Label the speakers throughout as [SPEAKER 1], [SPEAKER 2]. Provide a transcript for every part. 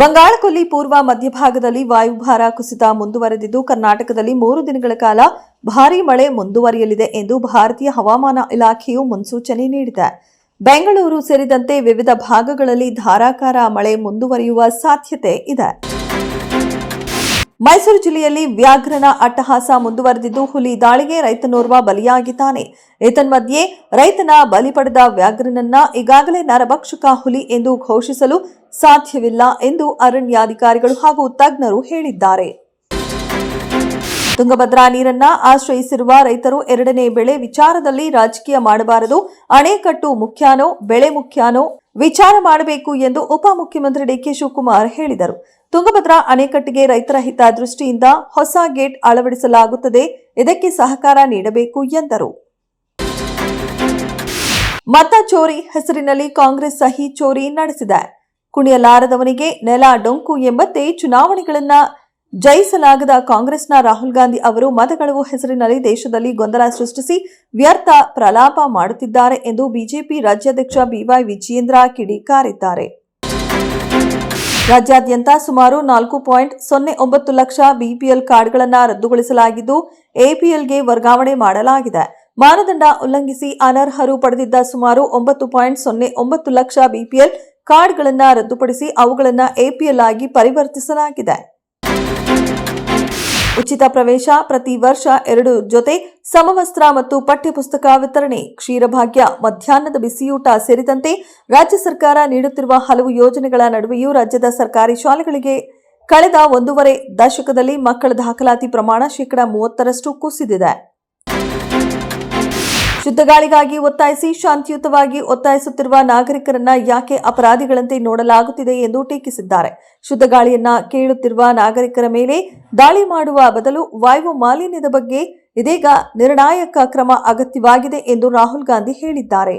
[SPEAKER 1] ಬಂಗಾಳಕೊಲ್ಲಿ ಪೂರ್ವ ಮಧ್ಯಭಾಗದಲ್ಲಿ ವಾಯುಭಾರ ಕುಸಿತ ಮುಂದುವರೆದಿದ್ದು, ಕರ್ನಾಟಕದಲ್ಲಿ ಮೂರು ದಿನಗಳ ಕಾಲ ಭಾರೀ ಮಳೆ ಮುಂದುವರಿಯಲಿದೆ ಎಂದು ಭಾರತೀಯ ಹವಾಮಾನ ಇಲಾಖೆಯು ಮುನ್ಸೂಚನೆ ನೀಡಿದೆ. ಬೆಂಗಳೂರು ಸೇರಿದಂತೆ ವಿವಿಧ ಭಾಗಗಳಲ್ಲಿ ಧಾರಾಕಾರ ಮಳೆ ಮುಂದುವರಿಯುವ ಸಾಧ್ಯತೆ ಇದೆ. ಮೈಸೂರು ಜಿಲ್ಲೆಯಲ್ಲಿ ವ್ಯಾಘ್ರನ ಅಟ್ಟಹಾಸ ಮುಂದುವರೆದಿದ್ದು, ಹುಲಿ ದಾಳಿಗೆ ರೈತನೋರ್ವ ಬಲಿಯಾಗಿದ್ದಾನೆ. ಏತನ್ಮಧ್ಯೆ ರೈತನ ಬಲಿ ಪಡೆದ ವ್ಯಾಘ್ರನನ್ನ ಈಗಾಗಲೇ ನರಭಕ್ಷಕ ಹುಲಿ ಎಂದು ಘೋಷಿಸಲು ಸಾಧ್ಯವಿಲ್ಲ ಎಂದು ಅರಣ್ಯಾಧಿಕಾರಿಗಳು ಹಾಗೂ ತಜ್ಞರು ಹೇಳಿದ್ದಾರೆ. ತುಂಗಭದ್ರಾ ನೀರನ್ನ ಆಶ್ರಯಿಸಿರುವ ರೈತರು ಎರಡನೇ ಬೆಳೆ ವಿಚಾರದಲ್ಲಿ ರಾಜಕೀಯ ಮಾಡಬಾರದು, ಅಣೆಕಟ್ಟು ಮುಖ್ಯಾನೋ, ಬೆಳೆ ಮುಖ್ಯಾನೋ ವಿಚಾರ ಮಾಡಬೇಕು ಎಂದು ಉಪಮುಖ್ಯಮಂತ್ರಿ ಡಿಕೆ ಶಿವಕುಮಾರ್ ಹೇಳಿದರು. ತುಂಗಭದ್ರಾ ಅಣೆಕಟ್ಟಿಗೆ ರೈತರ ಹಿತ ದೃಷ್ಟಿಯಿಂದ ಹೊಸ ಗೇಟ್ ಅಳವಡಿಸಲಾಗುತ್ತದೆ, ಇದಕ್ಕೆ ಸಹಕಾರ ನೀಡಬೇಕು ಎಂದರು. ಮತ ಚೋರಿ ಹೆಸರಿನಲ್ಲಿ ಕಾಂಗ್ರೆಸ್ ಸಹಿ ಚೋರಿ ನಡೆಸಿದೆ. ಕುಣಿಯಲಾರದವನಿಗೆ ನೆಲ ಡೊಂಕು ಎಂಬಂತೆ ಚುನಾವಣೆಗಳನ್ನ ಜಯಿಸಲಾಗದ ಕಾಂಗ್ರೆಸ್ನ ರಾಹುಲ್ ಗಾಂಧಿ ಅವರು ಮತಗಳವು ಹೆಸರಿನಲ್ಲಿ ದೇಶದಲ್ಲಿ ಗೊಂದಲ ಸೃಷ್ಟಿಸಿ ವ್ಯರ್ಥ ಪ್ರಲಾಪ ಮಾಡುತ್ತಿದ್ದಾರೆ ಎಂದು ಬಿಜೆಪಿ ರಾಜ್ಯಾಧ್ಯಕ್ಷ ಬಿವೈ ವಿಜಯೇಂದ್ರ ಕಿಡಿಕಾರಿದ್ದಾರೆ. ರಾಜ್ಯಾದ್ಯಂತ ಸುಮಾರು ನಾಲ್ಕು ಪಾಯಿಂಟ್ ಸೊನ್ನೆ ಒಂಬತ್ತು ಲಕ್ಷ ಬಿಪಿಎಲ್ ಕಾರ್ಡ್ಗಳನ್ನು ರದ್ದುಗೊಳಿಸಲಾಗಿದ್ದು, ಎಪಿಎಲ್ಗೆ ವರ್ಗಾವಣೆ ಮಾಡಲಾಗಿದೆ. ಮಾನದಂಡ ಉಲ್ಲಂಘಿಸಿ ಅನರ್ಹರು ಪಡೆದಿದ್ದ ಸುಮಾರು ಒಂಬತ್ತು ಪಾಯಿಂಟ್ ಸೊನ್ನೆ ಒಂಬತ್ತು ಲಕ್ಷ ಬಿಪಿಎಲ್ ಕಾರ್ಡ್ಗಳನ್ನು ರದ್ದುಪಡಿಸಿ ಅವುಗಳನ್ನು ಎಪಿಎಲ್ ಆಗಿ ಪರಿವರ್ತಿಸಲಾಗಿದೆ. ಉಚಿತ ಪ್ರವೇಶ ಪ್ರತಿ ವರ್ಷ ಎರಡು ಜೊತೆ ಸಮವಸ್ತ್ರ ಮತ್ತು ಪಠ್ಯಪುಸ್ತಕ ವಿತರಣೆ, ಕ್ಷೀರಭಾಗ್ಯ, ಮಧ್ಯಾಹ್ನದ ಬಿಸಿಯೂಟ ಸೇರಿದಂತೆ ರಾಜ್ಯ ಸರ್ಕಾರ ನೀಡುತ್ತಿರುವ ಹಲವು ಯೋಜನೆಗಳ ನಡುವೆಯೂ ರಾಜ್ಯದ ಸರ್ಕಾರಿ ಶಾಲೆಗಳಿಗೆ ಕಳೆದ ಒಂದೂವರೆ ದಶಕದಲ್ಲಿ ಮಕ್ಕಳ ದಾಖಲಾತಿ ಪ್ರಮಾಣ ಶೇಕಡಾ ಮೂವತ್ತರಷ್ಟು ಕುಸಿದಿದೆ. ಶುದ್ಧ ಗಾಳಿಗಾಗಿ ಒತ್ತಾಯಿಸಿ ಶಾಂತಿಯುತವಾಗಿ ಒತ್ತಾಯಿಸುತ್ತಿರುವ ನಾಗರಿಕರನ್ನ ಯಾಕೆ ಅಪರಾಧಿಗಳಂತೆ ನೋಡಲಾಗುತ್ತಿದೆ ಎಂದು ಟೀಕಿಸಿದ್ದಾರೆ. ಶುದ್ಧ ಗಾಳಿಯನ್ನ ಕೇಳುತ್ತಿರುವ ನಾಗರಿಕರ ಮೇಲೆ ದಾಳಿ ಮಾಡುವ ಬದಲು ವಾಯು ಮಾಲಿನ್ಯದ ಬಗ್ಗೆ ಇದೀಗ ನಿರ್ಣಾಯಕ ಕ್ರಮ ಅಗತ್ಯವಾಗಿದೆ ಎಂದು ರಾಹುಲ್ ಗಾಂಧಿ ಹೇಳಿದ್ದಾರೆ.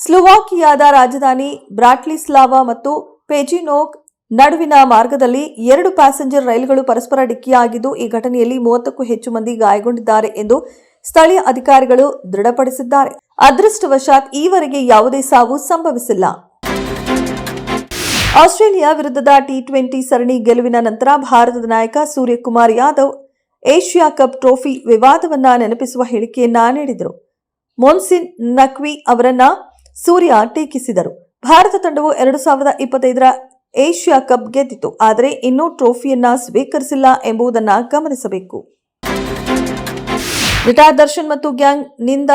[SPEAKER 1] ಸ್ಲೋವಾಕಿಯಾದ ರಾಜಧಾನಿ ಬ್ರಾಟ್ಲಿಸ್ಲಾವಾ ಮತ್ತು ಪೆಜಿನೋಕ್ ನಡುವಿನ ಮಾರ್ಗದಲ್ಲಿ ಎರಡು ಪ್ಯಾಸೆಂಜರ್ ರೈಲುಗಳು ಪರಸ್ಪರ ಡಿಕ್ಕಿಯಾಗಿದ್ದು, ಈ ಘಟನೆಯಲ್ಲಿ ಮೂವತ್ತಕ್ಕೂ ಹೆಚ್ಚು ಮಂದಿ ಗಾಯಗೊಂಡಿದ್ದಾರೆ ಎಂದು ಸ್ಥಳೀಯ ಅಧಿಕಾರಿಗಳು ದೃಢಪಡಿಸಿದ್ದಾರೆ. ಅದೃಷ್ಟವಶಾತ್ ಈವರೆಗೆ ಯಾವುದೇ ಸಾವು ಸಂಭವಿಸಿಲ್ಲ. ಆಸ್ಟ್ರೇಲಿಯಾ ವಿರುದ್ಧದ ಟಿ ಟ್ವೆಂಟಿ ಸರಣಿ ಗೆಲುವಿನ ನಂತರ ಭಾರತದ ನಾಯಕ Suryakumar Yadav Asia Cup trophy ವಿವಾದವನ್ನ ನೆನಪಿಸುವ ಹೇಳಿಕೆಯನ್ನ ನೀಡಿದರು. ಮೊನ್ಸಿನ್ ನಕ್ವಿ ಅವರನ್ನ ಸೂರ್ಯ ಟೀಕಿಸಿದರು. ಭಾರತ ತಂಡವು ಎರಡು ಸಾವಿರದ ಇಪ್ಪತ್ತೈದರ ಏಷ್ಯಾ ಕಪ್ ಗೆದ್ದಿತು. ಆದರೆ ಇನ್ನೂ ಟ್ರೋಫಿಯನ್ನ ಸ್ವೀಕರಿಸಿಲ್ಲ ಎಂಬುದನ್ನು ಗಮನಿಸಬೇಕು. ನಟ ದರ್ಶನ್ ಮತ್ತು ಗ್ಯಾಂಗ್ನಿಂದ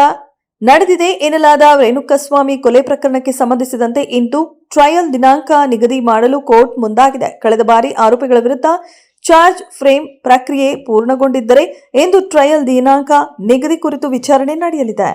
[SPEAKER 1] ನಡೆದಿದೆ ಎನ್ನಲಾದ ರೇಣುಕಸ್ವಾಮಿ ಕೊಲೆ ಪ್ರಕರಣಕ್ಕೆ ಸಂಬಂಧಿಸಿದಂತೆ ಇಂದು ಟ್ರಯಲ್ ದಿನಾಂಕ ನಿಗದಿ ಮಾಡಲು ಕೋರ್ಟ್ ಮುಂದಾಗಿದೆ. ಕಳೆದ ಬಾರಿ ಆರೋಪಿಗಳ ವಿರುದ್ಧ ಚಾರ್ಜ್ ಫ್ರೇಮ್ ಪ್ರಕ್ರಿಯೆ ಪೂರ್ಣಗೊಂಡಿದ್ದರೆ ಇಂದು ಟ್ರಯಲ್ ದಿನಾಂಕ ನಿಗದಿ ಕುರಿತು ವಿಚಾರಣೆ ನಡೆಯಲಿದೆ.